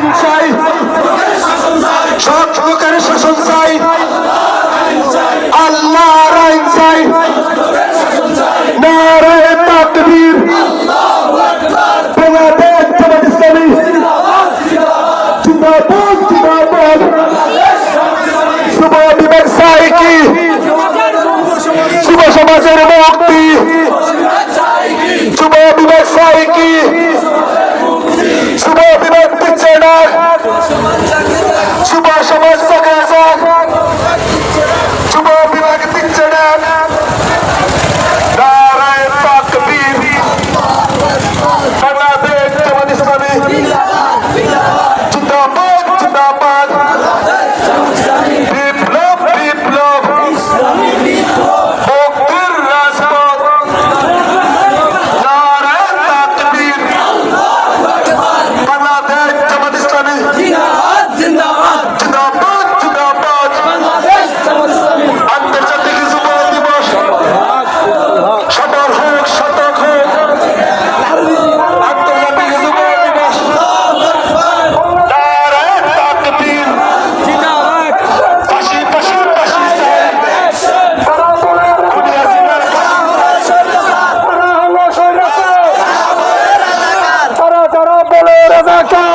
আইন চাই। সব সহকারে শাসন চাই। আল্লাহর আইন চাই। নারায় তাকবীর। বাংলাদেশ জামাত ইসলামী। জিন্দাবাদ জিন্দাবাদ। শুভ বিবেক সাইকি শুভ সমাজের মুক্তি। শুভ বিবেক সাইকি Tomorrow we like a thing to রাজাকার